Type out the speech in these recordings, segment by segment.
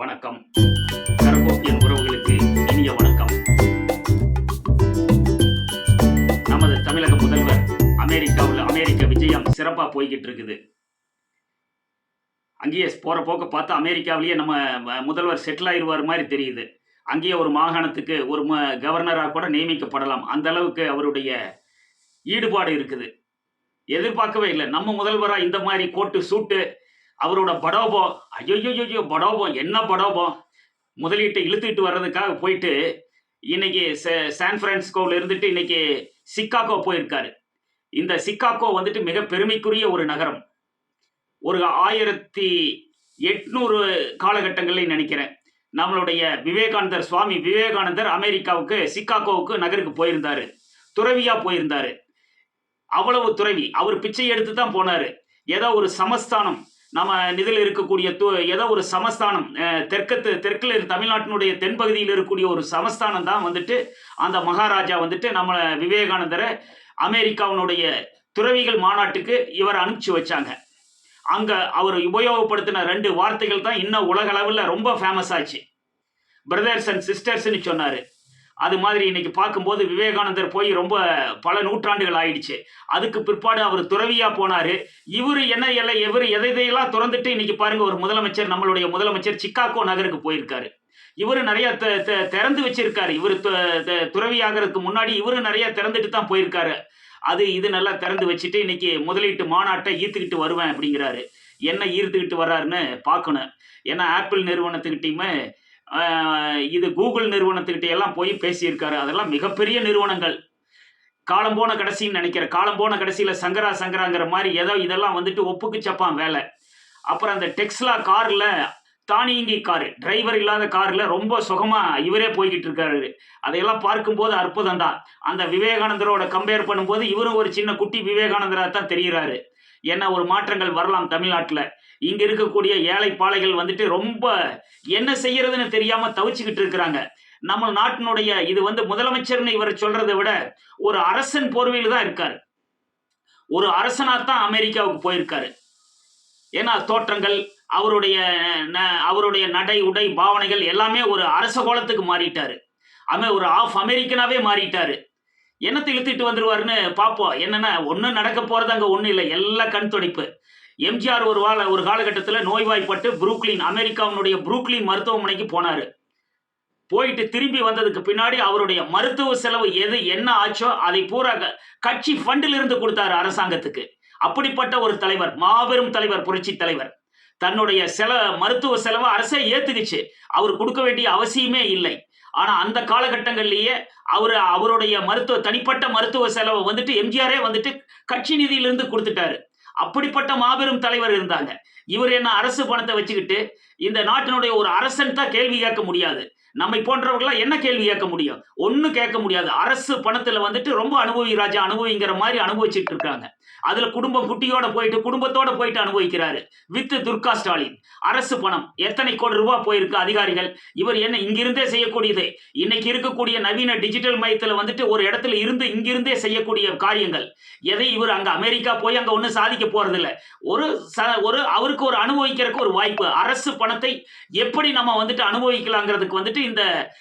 வணக்கம். கரகோப்பியன் உறவுகளுக்கு இனிய வணக்கம். நமது தமிழக முதல்வர் அமெரிக்காவில் அமெரிக்க விஜயம் சிறப்பாக போய்கிட்டு இருக்குது அங்கேயே போகிற போக்க பார்த்தா அமெரிக்காவிலேயே நம்ம முதல்வர் செட்டில் ஆயிடுவார் மாதிரி தெரியுது. அங்கேயே ஒரு மாகாணத்துக்கு ஒரு ம கவர்னராக கூட நியமிக்கப்படலாம். அந்த அளவுக்கு அவருடைய ஈடுபாடு இருக்குது. எதிர்பார்க்கவே இல்லை. நம்ம முதல்வராக இந்த மாதிரி கோட்டு சூட்டு அவரோட படோபம் ஐயோ படோபம் என்ன படோபம் முதலீட்டை இழுத்துக்கிட்டு வர்றதுக்காக போயிட்டு இன்னைக்கு ச- சான் பிரான்சிஸ்கோவில் இருந்துட்டு இன்னைக்கு சிக்காகோ போயிருக்காரு. இந்த சிக்காகோ வந்துட்டு மிக பெருமைக்குரிய ஒரு நகரம். ஒரு ஆயிரத்தி எட்நூறு காலகட்டங்களில் நினைக்கிறேன். நம்மளுடைய விவேகானந்தர் சுவாமி விவேகானந்தர் அமெரிக்காவுக்கு சிக்காகோவுக்கு நகருக்கு போயிருந்தாரு. துறவியா போயிருந்தாரு. அவ்வளவு துறவி. அவர் பிச்சை எடுத்து தான் போனாரு. ஏதோ ஒரு சமஸ்தானம் நம்ம இதில் இருக்கக்கூடிய து ஏதோ ஒரு சமஸ்தானம் தெற்கு தெற்கத்து தெற்கில் தமிழ்நாட்டினுடைய தென்பகுதியில் இருக்கக்கூடிய ஒரு சமஸ்தானம் தான் வந்துட்டு அந்த மகாராஜா வந்துட்டு நம்மளை விவேகானந்தரை அமெரிக்காவினுடைய துறவிகள் மாநாட்டுக்கு இவர் அனுப்பிச்சு வச்சாங்க. அங்கே அவர் உபயோகப்படுத்தின ரெண்டு வார்த்தைகள் தான் இன்னும் உலகளவில் ரொம்ப ஃபேமஸ் ஆச்சு. பிரதர்ஸ் அண்ட் சிஸ்டர்ஸ்னு சொன்னார். அது மாதிரி இன்னைக்கு பார்க்கும்போது விவேகானந்தர் போய் ரொம்ப பல நூற்றாண்டுகள் ஆயிடுச்சு. அதுக்கு பிற்பாடு அவர் துறவியா போனாரு. இவர் என்ன எல்லாம் இவர் எதை எதையெல்லாம் திறந்துட்டு இன்னைக்கு பாருங்க ஒரு முதலமைச்சர் நம்மளுடைய முதலமைச்சர் சிக்காகோ நகருக்கு போயிருக்காரு. இவர் நிறைய த- த- திறந்து வச்சிருக்காரு. இவர் துறவியாகிறதுக்கு முன்னாடி இவரும் நிறைய திறந்துட்டு தான் போயிருக்காரு. அது இது நல்லா திறந்து வச்சுட்டு இன்னைக்கு முதலீட்டு மாநாட்டை ஈர்த்துக்கிட்டு வருவேன் அப்படிங்கிறாரு. என்ன ஈர்த்துக்கிட்டு வர்றாருன்னு பார்க்கணும். ஏன்னா ஆப்பிள் நிறுவனத்துக்கிட்டையுமே இது கூகுள் நிறுவனத்துக்கிட்ட எல்லாம் போய் பேசியிருக்காரு. அதெல்லாம் மிகப்பெரிய நிறுவனங்கள். காலம் போன கடைசின்னு நினைக்கிறேன். காலம் போன கடைசியில் சங்கரா சங்கராங்கிற மாதிரி ஏதோ இதெல்லாம் வந்துட்டு ஒப்புக்கு சப்பான் வேலை. அப்புறம் அந்த டெக்ஸ்லா காரில் தானியங்கி காரு டிரைவர் இல்லாத காரில் ரொம்ப சுகமாக இவரே போய்கிட்டு இருக்காரு. அதையெல்லாம் பார்க்கும்போது அற்புதம் தான். அந்த விவேகானந்தரோட கம்பேர் பண்ணும்போது இவரும் ஒரு சின்ன குட்டி விவேகானந்தராக தான் தெரிகிறாரு ஏன்னா ஒரு மாற்றங்கள் வரலாம் தமிழ்நாட்டில். இங்க இருக்கக்கூடிய ஏழை பாலைகள் வந்துட்டு ரொம்ப என்ன செய்யறதுன்னு தெரியாம தவிச்சுக்கிட்டு இருக்கிறாங்க. நம்ம நாட்டினுடைய இது வந்து முதலமைச்சர்னு இவர் சொல்றதை விட ஒரு அரசன் போர்வையில் தான் இருக்காரு. ஒரு அரசனா தான் அமெரிக்காவுக்கு போயிருக்காரு. ஏன்னா தோற்றங்கள் அவருடைய ந- அவருடைய நடை உடை பாவனைகள் எல்லாமே ஒரு அரச கோலத்துக்கு மாறிட்டாரு. அமே ஒரு ஆஃப் அமெரிக்கனாவே மாறிட்டாரு. என்னத்தை இழுத்துட்டு வந்துருவாருன்னு பார்ப்போம் என்னன்னா ஒன்றும் நடக்க போறது அங்கே ஒன்றும் இல்லை. எல்லா கண் துடைப்பு. எம்ஜிஆர் ஒரு வாழ ஒரு காலகட்டத்தில் நோய்வாய்ப்பட்டு புரூக்லின் அமெரிக்காவினுடைய புரூக்லின் மருத்துவமனைக்கு போனார். போயிட்டு திரும்பி வந்ததுக்கு பின்னாடி அவருடைய மருத்துவ செலவு எது என்ன ஆச்சோ அதை பூரா கட்சி ஃபண்டில் இருந்து கொடுத்தாரு அரசாங்கத்துக்கு. அப்படிப்பட்ட ஒரு தலைவர் மாபெரும் தலைவர் புரட்சி தலைவர். தன்னுடைய செல மருத்துவ செலவை அரசே ஏத்துக்குச்சு. அவர் கொடுக்க வேண்டிய அவசியமே இல்லை. ஆனா அந்த காலகட்டங்கள்லயே அவர் அவருடைய மருத்துவ தனிப்பட்ட மருத்துவ செலவை வந்துட்டு எம்ஜிஆரே வந்துட்டு கட்சி நிதியிலிருந்து கொடுத்துட்டாரு. அப்படிப்பட்ட மாபெரும் தலைவர் இருந்தாங்க. இவர் என்ன அரசு பணத்தை வச்சுக்கிட்டு இந்த நாட்டினுடைய ஒரு அரசன் தான் கேள்வி கேட்க முடியாது. நம்மை போன்றவர்களாம் என்ன கேள்வி கேட்க முடியும்? ஒன்றும் கேட்க முடியாது. அரசு பணத்தில் வந்துட்டு ரொம்ப அனுபவி ராஜா அனுபவிங்கிற மாதிரி அனுபவிச்சுட்டு இருக்காங்க. அதுல குடும்பம் குட்டியோட போயிட்டு குடும்பத்தோட போயிட்டு அனுபவிக்கிறாரு. வித்து துர்கா ஸ்டாலின். அரசு பணம். எத்தனை கோடி ரூபாய் போயிருக்கு அதிகாரிகள்? இவர் என்ன இங்கிருந்தே செய்யக்கூடியது? இன்னைக்கு இருக்கக்கூடிய நவீன டிஜிட்டல் மையத்தில் வந்துட்டு ஒரு இடத்துல இருந்து இங்கிருந்தே செய்யக்கூடிய காரியங்கள். எதை இவர் அங்க அமெரிக்கா போய் அங்க ஒன்றும் சாதிக்க போறதில்ல. ஒரு ச ஒரு அவருக்கு ஒரு அனுபவிக்கிறதுக்கு ஒரு வாய்ப்பு. அரசு பணத்தை எப்படி நம்ம வந்துட்டு அனுபவிக்கலாங்கிறதுக்கு வந்துட்டு இந்த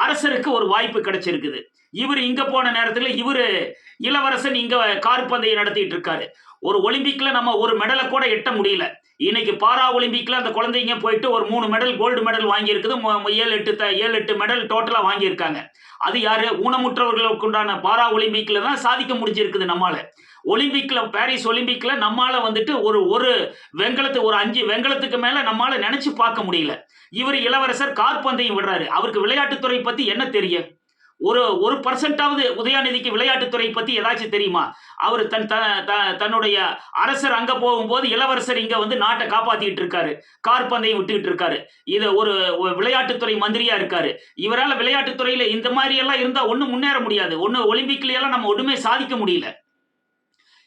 அரசருக்கு ஒரு வாய்ப்பு கிடைச்சிருக்குது. இவர் இங்க போன நேரத்தில் இவர் இளவரசன் இங்க கார் பந்தயம் நடத்திட்டு இருக்காரு. ஒரு ஒலிம்பிக்ல நம்ம ஒரு மெடலை கூட எட்ட முடியல. இன்னைக்கு பாரா ஒலிம்பிக்கில் அந்த குழந்தைங்க போயிட்டு ஒரு மூணு மெடல் கோல்டு மெடல் வாங்கியிருக்குது. ஏழு எட்டு த- ஏழு எட்டு மெடல் டோட்டலாக வாங்கியிருக்காங்க. அது யாரு? ஊனமுற்றவர்களுக்கு உண்டான பாரா ஒலிம்பிக்கில் தான் சாதிக்க முடிஞ்சிருக்குது நம்மால. ஒலிம்பிக்கில் பாரிஸ் ஒலிம்பிக்கில் நம்மால வந்துட்டு ஒரு ஒரு வெங்கலத்து ஒரு அஞ்சு வெங்கலத்துக்கு மேலே நம்மால நினைச்சு பார்க்க முடியல. இவர் இளவரசர் கார்பந்தயம் விடுறாரு. அவருக்கு விளையாட்டுத்துறை பற்றி என்ன தெரியும்? ஒரு ஒரு பர்சன்டாவது உதயாநிதிக்கு விளையாட்டுத்துறை பற்றி ஏதாச்சும் தெரியுமா? அவர் தன் த- த- தன்னுடைய அரசர் அங்கே போகும்போது இளவரசர் இங்கே வந்து நாட்டை காப்பாற்றிக்கிட்டு இருக்காரு கார் பந்தயம் விட்டுக்கிட்டு இருக்காரு இது ஒரு விளையாட்டுத்துறை மந்திரியாக இருக்காரு. இவரால் விளையாட்டுத்துறையில் இந்த மாதிரி எல்லாம் ஒன்றும் முன்னேற முடியாது. ஒன்று ஒலிம்பிக்லையெல்லாம் நம்ம ஒன்றுமே சாதிக்க முடியல.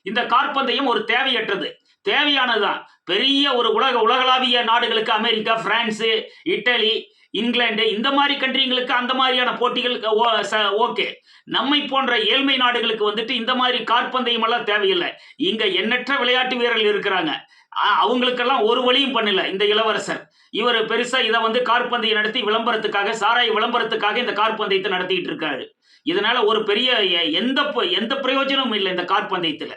இந்த கார்பந்தயம் ஒரு தேவையற்றது. தேவையானதுதான். பெரிய ஒரு உலக உலகளாவிய நாடுகளுக்கு அமெரிக்கா பிரான்ஸு இட்டலி இங்கிலாந்து இந்த மாதிரி கண்ட்ரிங்களுக்கு அந்த மாதிரியான போட்டிகள் ஓகே. நம்மை போன்ற ஏழ்மை நாடுகளுக்கு வந்துட்டு இந்த மாதிரி காற்பந்தயம் எல்லாம் தேவையில்லை. இங்க எண்ணற்ற விளையாட்டு வீரர்கள் இருக்கிறாங்க. அவங்களுக்கெல்லாம் ஒரு வழியும் பண்ணல இந்த இளவரசர். இவர் பெருசா இதை வந்து கார்பந்தயம் நடத்தி விளம்பரத்துக்காக சாராய விளம்பரத்துக்காக இந்த கார்பந்தயத்தை நடத்திட்டு இருக்காரு. இதனால ஒரு பெரிய எ- எந்த எந்த பிரயோஜனமும் இல்லை இந்த கார்பந்தயத்துல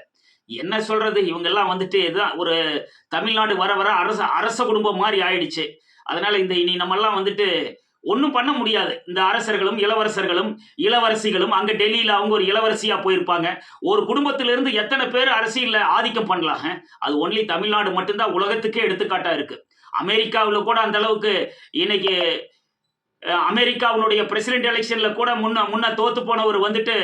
என்ன சொல்றது? இவங்கெல்லாம் வந்துட்டு இதுதான் ஒரு தமிழ்நாடு வர வர அரச அரச குடும்பம் மாதிரி ஆயிடுச்சு. அதனால இந்த இனி நம்மெல்லாம் வந்துட்டு ஒன்றும் பண்ண முடியாது. இந்த அரசர்களும் இளவரசர்களும் இளவரசிகளும் அங்கே டெல்லியில் அவங்க ஒரு இளவரசியாக போயிருப்பாங்க. ஒரு குடும்பத்திலிருந்து எத்தனை பேர் அரசியலில் ஆதிக்கம் பண்ணலாங்க அது ஒன்லி தமிழ்நாடு மட்டும்தான் உலகத்துக்கே எடுத்துக்காட்டாக இருக்குது அமெரிக்காவில் கூட அந்த அளவுக்கு இன்னைக்கு அமெரிக்காவினுடைய பிரசிடென்ட் எலெக்ஷனில் கூட முன்ன முன்ன தோத்து போனவர் வந்துட்டு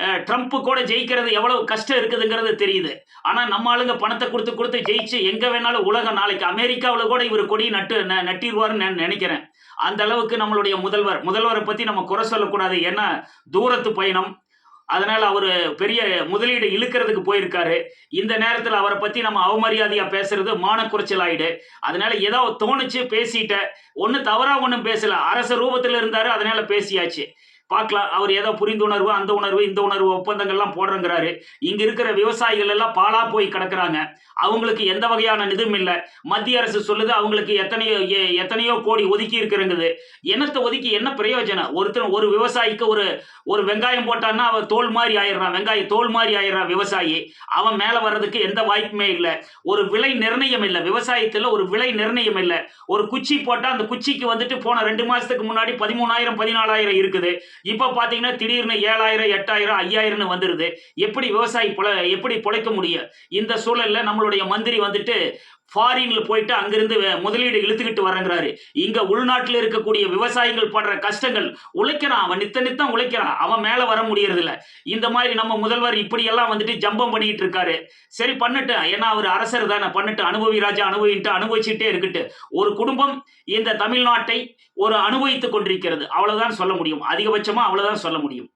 ட்ரம்ப் கூட ஜெயிக்கிறது எவ்வளவு கஷ்டம் இருக்குதுங்கிறது தெரியுது. ஆனால் நம்ம ஆளுங்க பணத்தை கொடுத்து கொடுத்து ஜெயிச்சு எங்கே வேணாலும் உலகம் நாளைக்கு அமெரிக்காவில் கூட இவர் கொடி நட்டு ந- நட்டிருவாருன்னு நான் நினைக்கிறேன். அந்த அளவுக்கு நம்மளுடைய முதல்வர் முதல்வரை பற்றி நம்ம குறை சொல்லக்கூடாது. ஏன்னா தூரத்து பயணம். அதனால் அவர் பெரிய முதலீடு இழுக்கிறதுக்கு போயிருக்காரு. இந்த நேரத்தில் அவரை பற்றி நம்ம அவமரியாதையாக பேசுறது மானக்குறைச்சல் ஆயிடு. அதனால ஏதோ தோணுச்சு பேசிட்ட ஒன்று தவறாக ஒன்றும் பேசலை. அரச ரூபத்தில் இருந்தார் அதனால் பேசியாச்சு. பார்க்கலாம் அவர் ஏதோ புரிந்துணர்வு அந்த உணர்வு இந்த உணர்வு ஒப்பந்தங்கள்லாம் போடுறங்கிறாரு. இங்க இருக்கிற விவசாயிகள் எல்லாம் பாலா போய் கிடக்குறாங்க. அவங்களுக்கு எந்த வகையான இதுவும் இல்லை. மத்திய அரசு சொல்லுது அவங்களுக்கு எத்தனையோ எ- எத்தனையோ கோடி ஒதுக்கி இருக்கிறங்குது. என்னத்தை ஒதுக்கி என்ன பிரயோஜனம்? ஒருத்தர் ஒரு விவசாயிக்கு ஒரு ஒரு வெங்காயம் போட்டான்னா அவன் தோல் மாதிரி ஆயிடுறான். வெங்காய தோல் மாதிரி ஆயிடுறான் விவசாயி. அவன் மேல வர்றதுக்கு எந்த வாய்ப்புமே இல்லை. ஒரு விலை நிர்ணயம் இல்லை. விவசாயத்துல ஒரு விலை நிர்ணயம் இல்லை. ஒரு குச்சி போட்டா அந்த குச்சிக்கு வந்துட்டு போன ரெண்டு மாசத்துக்கு முன்னாடி பதிமூணாயிரம் பதினாலாயிரம் இருக்குது. இப்ப பாத்தீங்கன்னா திடீர்னு ஏழாயிரம் எட்டாயிரம் ஐயாயிரம்னு வந்துருது. எப்படி விவசாயி பொழ எப்படி பொழைக்க முடியும்? இந்த சூழல்ல நம்மளுடைய மந்திரி வந்துட்டு ஃபாரின்ல போயிட்டு அங்கிருந்து வே- முதலீடு இழுத்துக்கிட்டு வரங்கிறாரு இங்க உள்நாட்டில் இருக்கக்கூடிய விவசாயிகள் படுற கஷ்டங்கள் உழைக்கிறான் அவன் நித்த நித்தம் உழைக்கிறான். அவன் மேல வர முடியறது இல்ல இந்த மாதிரி நம்ம முதல்வர் இப்படி எல்லாம் வந்துட்டு ஜம்பம் பண்ணிட்டு இருக்காரு. சரி பண்ணட்டு ஏன்னா அவர் அரசர் தானே. பண்ணிட்டு அனுபவி ராஜா அனுபவின்ட்டு அனுபவிச்சுட்டே இருக்கட்டு. ஒரு குடும்பம் இந்த தமிழ்நாட்டை ஒரு அனுபவித்துக் கொண்டிருக்கிறது. அவ்வளவுதான் சொல்ல முடியும். அதிகபட்சமா அவ்வளவுதான் சொல்ல முடியும்.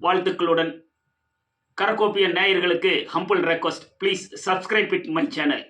வாழ்த்துக்களுடன் கரகோப்பிய நேயர்களுக்கு humble request please subscribe it my channel